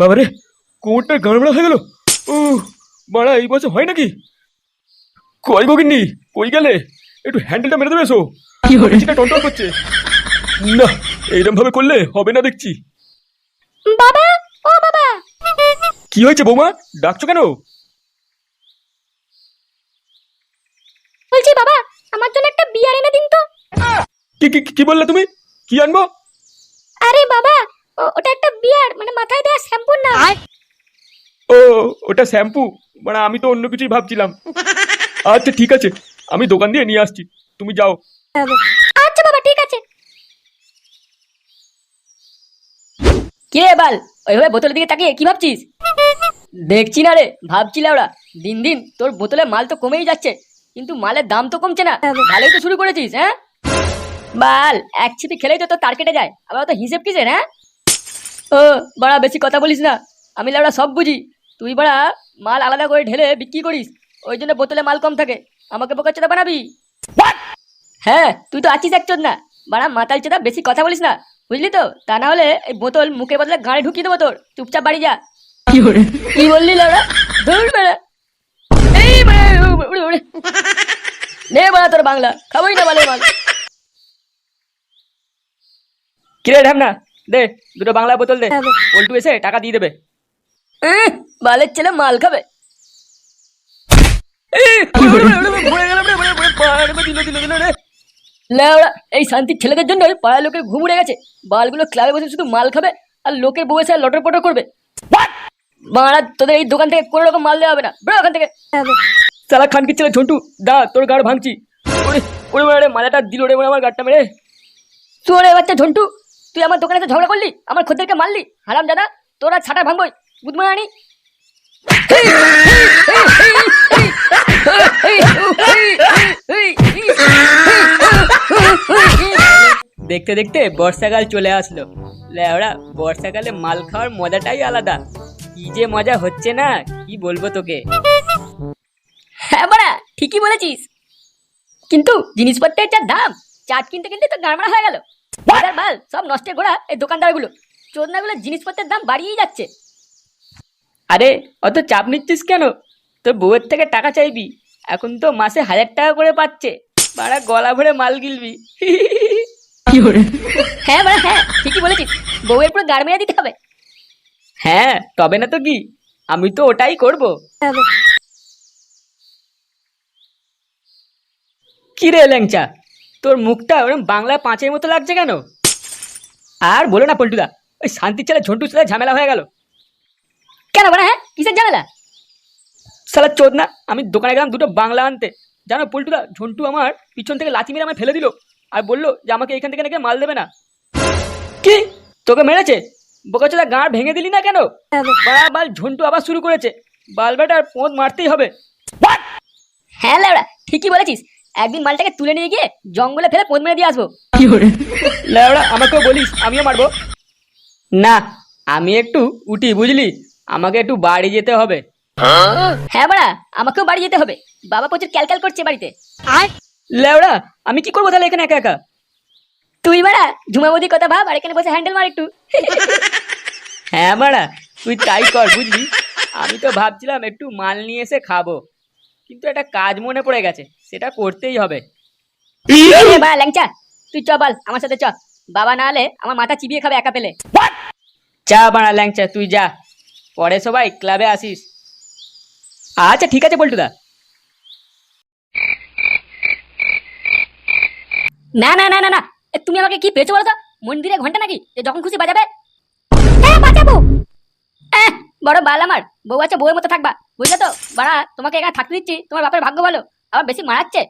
বাবারে কোমরটা গাড়বড়া হয়ে গেল? ও বাড়া এই বছর হয় নাকি? কই গগিনি কই গেলে? একটু হ্যান্ডেলটা মেরে দেবে এসো। সেটা টনটন করছে। না এইরকম ভাবে করলে হবে না দেখছি। বাবা ও বাবা। কি হয়েছে বৌমা ডাকছো কেন? বলছি বাবা আমার জন্য বিয়ার এনে দিন তো। কি কি কি বললে তুমি? কি আনব? আরে বাবা ওটা একটা বিয়ার মানে মাথায় দেওয়া শ্যাম্পুর না ও ওটা শ্যাম্পু? মানে আমি তো অন্য কিছুই ভাবছিলাম। আচ্ছা ঠিক আছে। আমি দোকান দিয়ে নিয়ে আসছি। তুমি যাও। আচ্ছা বাবা ঠিক আছে। কি রে বাল? ওইভাবে বোতলের দিকে তাকিয়ে কি ভাবছিস? দেখছি না রে ভাবছি ওরা দিন দিন তোর বোতলে মাল তো কমেই যাচ্ছে। কিন্তু মালের দাম তো কমছে না। ভালোই তো শুরু করেছিস হ্যাঁ? বাল এক ছিপি খেলেই তো তোর তার কেটে যায়। আবার তো হিসেব কিসের হ্যাঁ? ও বড়া বেশি কথা বলিস না। আমি লাউড়া সব বুঝি। তুই বড়া মাল আলাদা করে ঢেলে বিক্রি করিস। ওই জন্য বোতলে মাল কম থাকে। আমাকে বোকা চোদা বানাবি? হ্যাঁ তুই তো আছিস একচোদ না বাড়া মাতাল চোদা বেশি কথা বলিস না। বুঝলি তো? তা না হলে এই বোতল মুখে বদলে গাড়ি ঢুকিয়ে দেবো তোর। চুপচাপ বাড়ি যা। কি বললি লাউড়া? ধুর বেড়া। নে বাড়া তোর বাংলা। খাবোই না বালে মাল। কিরে ঢামনা দে দুটো বাংলা বোতল দে। পল্টু এসে টাকা দিয়ে দেবে। বালের ছেলে মাল খাবে। এই শান্তির ছেলেদের জন্য পাড়ার লোকের ঘুম উড়ে গেছে। বালগুলো ক্লাবে বসে শুধু মাল খাবে আর লোকের বউ এসে লটর পটর করবে। মারা তোদের এই দোকান থেকে কোনো রকম মাল দেওয়া হবে না। বেরো ওখান থেকে। ছেলে ঝন্টু? দা তোর গাড় ভাঙছি। ওরে ওরে মালাটা দিল রে আমার গাড়টা মেরে। চোরে বাচ্চা ঝন্টু তুই আমার দোকানে ঝগড়া করলি? আমার খদ্দেরকে মারলি? হারাম দাদা তোরা ছাটা ভাঙবই। বুধমারানি দেখতে দেখতে বর্ষাকাল চলে আসলো। লেওড়া বর্ষাকালে মাল খাওয়ার মজাটাই আলাদা। কি যে মজা হচ্ছে না? কি বলব তোকে? হ্যাঁ বড়া ঠিকই বলেছিস। কিন্তু জিনিসপত্রের যা দাম চাট কিনতে কিনতে তো গাড়মাড়া হয়ে গেল। বাজার মাল সব নষ্টের গোড়া এই দোকানদারগুলো। চোদনাগুলো জিনিসপত্রের দাম বাড়িয়েই যাচ্ছে। আরে অত চাপ নিচ্ছিস কেন? তোর বউয়ের থেকে টাকা চাইবি। এখন তো মাসে হাজার টাকা করে পাচ্ছে। বাড়া গলা ভরে মাল গিলবি। হ্যাঁ বাড়া হ্যাঁ ঠিকই বলেছিস। বউয়ের পুরো গাড় মেরে দিতে হবে। হ্যাঁ তবে না তো কি? আমি তো ওটাই করব। কি রে ল্যাংচা? তোর মুখটা ওরকম বাংলা পাঁচের মতো লাগছে কেন? আর বলো না পল্টুদা ওই শান্তির ছেলে ঝন্টুর সাথে ঝামেলা হয়ে গেল। কেন বলে হ্যাঁ? কিসের ঝামেলা? সালা চোদ না আমি দোকানে গেলাম দুটো বাংলা আনতে। জানো পল্টুদা ঝন্টু আমার পিছন থেকে লাথি মেরে আমায় ফেলে দিল। আর বলল যে আমাকে এখান থেকে নাকি মাল দেবে না। কি? তোকে মেরেছে? বোকাচোদা গাঁড় ভেঙে দিলি না কেন? বাড়া বাল ঝন্টু আবার শুরু করেছে। বাল বেটার পোঁত মারতেই হবে। হ্যাঁ লেওড়া ঠিকই বলেছিস। একদিন মালটাকে তুলে নিয়ে গিয়ে জঙ্গলে ফেলে পোঁত মেরে দিয়ে আসব। লেওড়া আমাকেও বলিস আমিও মারবো। না আমি একটু উঠি বুঝলি? আমাকে একটু বাড়ি যেতে হবে। হ্যাঁ বাড়া আমাকেও বাড়ি যেতে হবে। বাবা প্রচুর ক্যালক্যাল করছে বাড়িতে। লেওড়া আমি কি করব তাহলে এখানে একা একা? তুই বাড়া ঝুমাবদি কথা ভাব আর এখানে বসে হ্যান্ডেল মার একটু। হ্যাঁ বাড়া তুই তাই কর বুঝলি? আমি তো ভাবছিলাম একটু মাল নিয়ে এসে খাব। কিন্তু একটা কাজ মনে পড়ে গেছে সেটা করতেই হবে। বা ল্যাংচা তুই চ বল আমার সাথে চ। বাবা না হলে আমার মাথা চিবিয়ে খাবে একা পেলে। চা বাড়া ল্যাংচা তুই যা। পরে সবাই ক্লাবে আসিস। আচ্ছা ঠিক আছে বল্টুদা না না না না না। তুমি আমাকে কি পেয়েছ বলো তো? মন্দিরে ঘণ্টা নাকি? যে যখন খুশি বাজাবে। হ্যাঁ বাজাবো। বড় বাল আমার। বউ আছে বউয়ের মতো থাকবা। বুঝলে তো? বাড়া তোমাকে এখানে থাকতে দিচ্ছি। তোমার বাপের ভাগ্য বলো আবার বেশি মারাচ্ছে।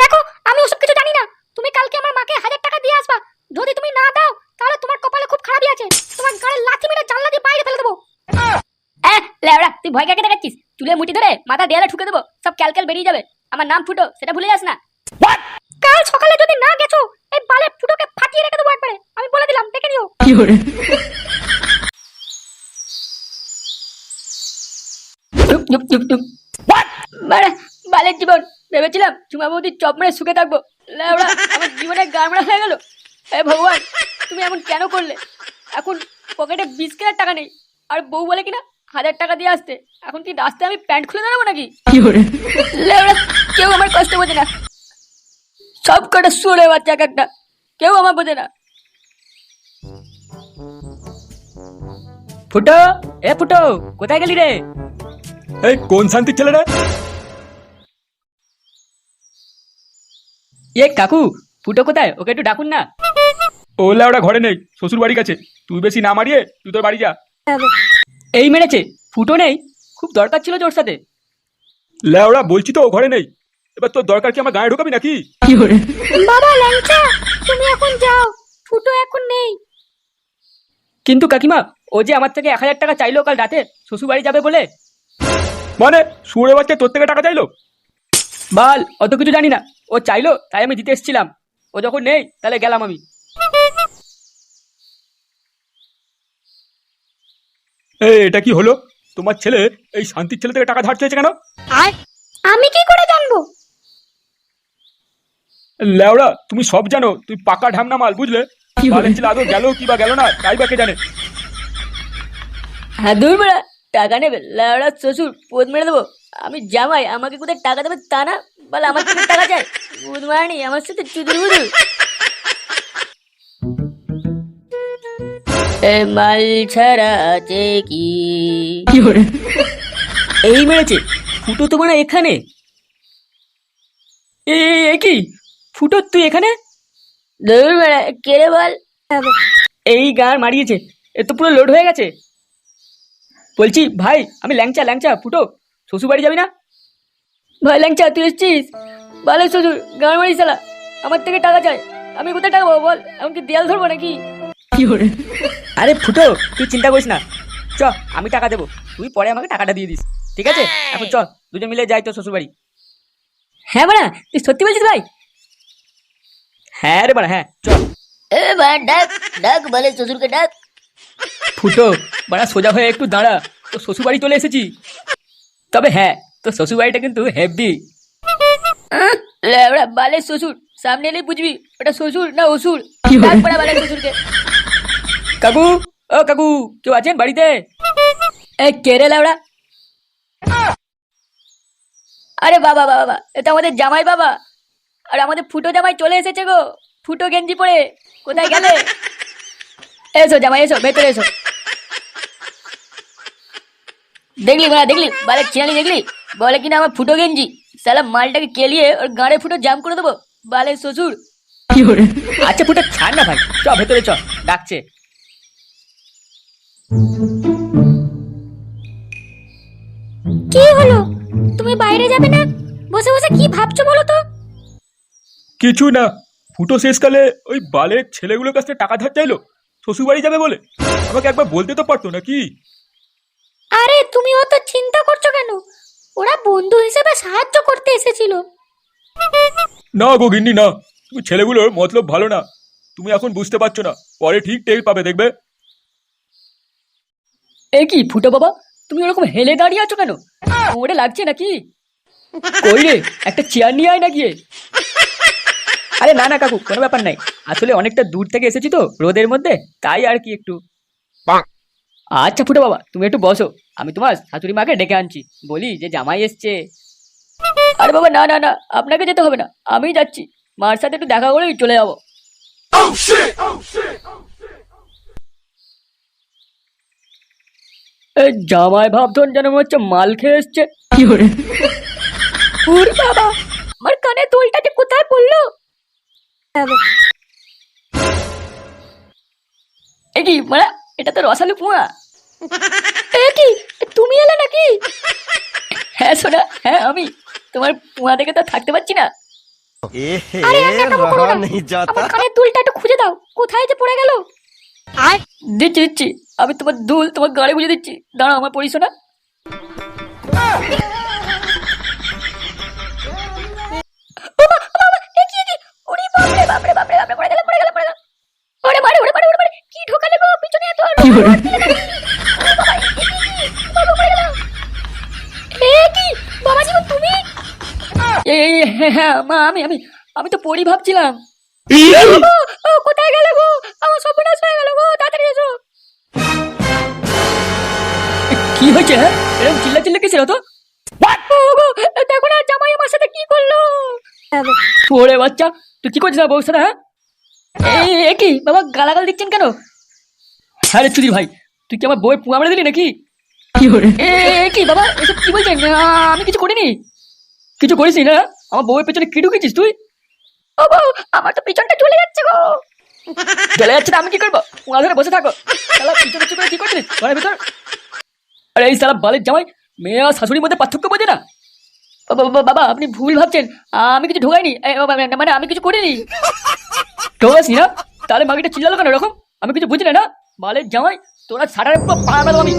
দেখো আমি ওসব কিছু জানি না। তুমি কালকে আমার মাকে হাজার টাকা দিয়ে আসবা। যদি তুমি না দাও তাহলে তোমার কপালে খুব খারাপই আছে। তোমার গাড়ি লাথি মেরে জানলা দিয়ে বাইরে ফেলে দেবো। লেওড়া তুই ভয় কাকে দেখাচ্ছিস? চুলে মুটি ধরে মাথা দেয়ালে ঠুকে দেবো। সব ক্যালক্যাল বেরিয়ে যাবে। আমার নাম ফুটো সেটা ভুলে যাস না। কাল সকালে যদি না গেছো এই বালের ফুটোকে ফাটিয়ে রেখে দেবো একবারে আমি বলে দিলাম দেখে নিও চুপ চুপ চুপ চুপ। বালের জীবন। ভেবেছিলাম চুমা বৌদির চপ মেরে সুখে থাকব। লেওড়া আমার জীবনে গাড়মাড়া হয়ে গেল। এ ভগবান তুমি এমন কেন করলে? এখন পকেটে বিশ কেনার টাকা নেই। আর বউ বলে কিনা হাজার টাকা দিয়ে আসতে। এখন কি রাস্তায় আমি প্যান্ট খুলে দাঁড়াবো নাকি? লেওড়া কেউ আমার কষ্ট বোঝে না। সব কটা সুরে বাচ্চা এক একটা। কেউ আমার বোঝে না। ফুটো এ ফুটো কোথায় গেলি রে? এই কোন শান্তির ছেলে রে? এ কাকু ফুটো কোথায়? ওকে একটু ডাকুন না। ও লেওড়া ঘরে নেই শ্বশুর বাড়ি কাছে। তুই বেশি না মারিয়ে তুই তোর বাড়ি যা। এই মেরেছে ফুটো নেই খুব দরকার ছিল তোর সাথে। লেওড়া বলছি তো ও ঘরে নেই। এবার তোর দরকার কি আমার গায়ে ঢোকাবি নাকি? বাবা ল্যাংচা তুমি এখন যাও ফুটো এখন নেই। কিন্তু কাকিমা ও যে আমার থেকে এক হাজার টাকা চাইলো কাল রাতে শ্বশুর বাড়ি যাবে বলে। মানে সুরে বাচ্চা তোর থেকে টাকা চাইলো? বাল অত কিছু জানি না। ও চাইলো তাই আমি দিতে এসেছিলাম। ও যখন নেই তাহলে গেলাম আমি। এই এটা কি হলো? তোমার ছেলে এই শান্তির ছেলে থেকে টাকা ধার চেয়েছে কেন? আমি কি করে জানব? লেওড়া তুমি সব জানো তুই পাকা ঢামনা মাল বুঝলে? বালের ছেলে আদৌ গেল কি বা গেল না? তাই বা কে জানে? হ্যাঁ দূর বেড়া টাকা নেবে লাউড়া শ্বশুর পোদ মেরে দেবো। আমি জামাই আমাকে কোথায় টাকা দেবে তা না? বলে আমার থেকে টাকা চাই। বুধ মারানি আমার সাথে চুদুর বুদুর মাল ছাড়া আছে কি? এই মেরেছে ফুটো তো মানে এখানে। এ কি? ফুটো তুই এখানে? বেড়া কে বল? এই গান মারিয়েছে এ তো পুরো লোড হয়ে গেছে। বলছি ভাই আমি ল্যাংচা ল্যাংচা ফুটো শ্বশুর বাড়ি যাবি না? ভাই ল্যাংচা তুই এসছিস? ভালো শ্বশুর গান মারিস শালা। আমার থেকে টাকা চাই। আমি কোথায় টাকা পাবো বল? এমনকি দেয়াল ধরবো নাকি? আরে ফুটো তুই চিন্তা করিস না। চ আমি টাকা দেবো। তুই পরে আমাকে টাকাটা দিয়ে দিস। ঠিক আছে? এখন চল দুজন মিলে যাই তো শ্বশুর বাড়ি হ্যাঁ বাড়া তুই সত্যি বলছিস ভাই? হ্যাঁ রে বাড়া হ্যাঁ চল। এ বা ডাক ডাক বলে শ্বশুরকে ডাক। ফুটো বাড়া সোজা হয়ে একটু দাঁড়া। তো শ্বশুর বাড়ি চলে এসেছি। তবে হ্যাঁ তো শ্বশুর বাড়িটা কিন্তু হেভি। লেবড়া বালের শ্বশুর সামনে এলেই বুঝবি ওটা শ্বশুর না অসুর ডাক বাড়া বালের শ্বশুরকে। কাকু ও কাকু কেউ আছেন বাড়িতে? এ কে রে লেবড়া? আরে বাবা বাবা এটা আমাদের জামাই বাবা। আর আমাদের ফুটো জামাই চলে এসেছে গো। ফুটো গেঞ্জি পরে। কোথায় গেলে? এসো জামাই এসো ভেতরে এসো। দেখলি মানে দেখলি? বালে চিনালি দেখলি? বলে কিনা আমার ফুটো গেঞ্জি। সালা মালটাকে কেলিয়ে ওর গাড়ে ফুটো জাম করে দেবো। বালের শ্বশুর। আচ্ছা ফুটো ছাড় না ভাই। চ ভেতরে চ ডাকছে। কি হলো? তুমি বাইরে যাবে না? বসে বসে কি ভাবছ বলো তো? কিছু না। ফুটো শেষকালে ওই বালের ছেলেগুলোর কাছ থেকে টাকা ধার চাইলো। শ্বশুর বাড়ি যাবে বলে। আমাকে একবার বলতে তো পারতো নাকি? আরে তুমি অত চিন্তা করছ কেন? ওরা বন্ধু হিসেবে সাহায্য করতে এসেছিল। না গো গিন্নি না। তুমি ছেলেগুলোর মতলব ভালো না। তুমি এখন বুঝতে পারছ না। পরে ঠিক টের পাবে দেখবে। এ কি ফুটো বাবা? তুমি ওরকম হেলে দাঁড়িয়ে আছো কেন? ওরে লাগছে নাকি? কই রে একটা চেয়ার নিয়ে আয় না গিয়ে। আরে না না কাকু কোনো ব্যাপার নাই। আসলে অনেকটা দূর থেকে এসেছি তো রোদের মধ্যে তাই আর কি একটু। আচ্ছা ফুটো বাবা তুমি একটু বসো। আমি তোমার শাশুড়ি মাকে ডেকে আনছি। বলি যে জামাই এসছে। আরে বাবা না না না আপনাকে যেতে হবে না। আমিই যাচ্ছি। মার সাথে একটু দেখা করেই চলে যাব। এই জামাই ভাবধন যেন মনে হচ্ছে মাল খেয়ে এসছে। উরি বাবা আমার কানে দুলটা যে কোথায় পড়ল? একি মানে এটা তো রসালো কুয়া? একি তুমি এলে নাকি? হ্যাঁ সোনা হ্যাঁ আমি। তোমার পুয়া দেখে তো থাকতে পারছি না। আরে আমার একটু খুঁজে দাও। কোথায় যে পড়ে গেল? দিচ্ছি দিচ্ছি। আমি তোমার দুল তোমার গাড়ি বুঝে দিচ্ছি। দাঁড়াও আমার পড়িস না হ্যাঁ হ্যাঁ মা আমি আমি আমি তো পড়ি ভাবছিলাম। কোথায় গেলে গো? আমার সর্বনাশ হয়ে গেল গো তাড়াতাড়ি এসো। কি হয়েছে হ্যাঁ? এরকম চিল্লা চিল্লা কিসের হতো দেখো না জামাই আমার সাথে কি করল? ওরে বাচ্চা তুই কি করছিস বউর সাথে হ্যাঁ? এই এ কি বাবা গালাগাল দিচ্ছেন কেন? হ্যাঁ রে চুদির ভাই তুই কি আমার বউয়ের পুয়া মেরে দিলি নাকি? কি বাবা এসব কি বলছেন? আমি কিছু করিনি। কিছু করিস না আমার বউয়ের পেছনে কি ঢুকেছিস তুই ও বউ আমার তো পিছনটা চলে যাচ্ছে গো চলে যাচ্ছে না আমি কি করব পুয়া ধরে বসে থাকো শালা পিছনে চুপে কি করছিস ঘরের ভিতর আরে এই সালা বালের জামাই মেয়ে আর শাশুড়ির মধ্যে পার্থক্য বোঝে না বাবা, আপনি ভুল ভাবছেন আমি কিছু ঢোকাইনি মানে আমি কিছু করিনি ঢোকাসনি না তাহলে মাগিটা চিল্লালো কেন এরকম আমি কিছু বুঝি না বালের জামাই তোরা সারারে পুরো পাড়া আমি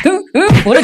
ஒரு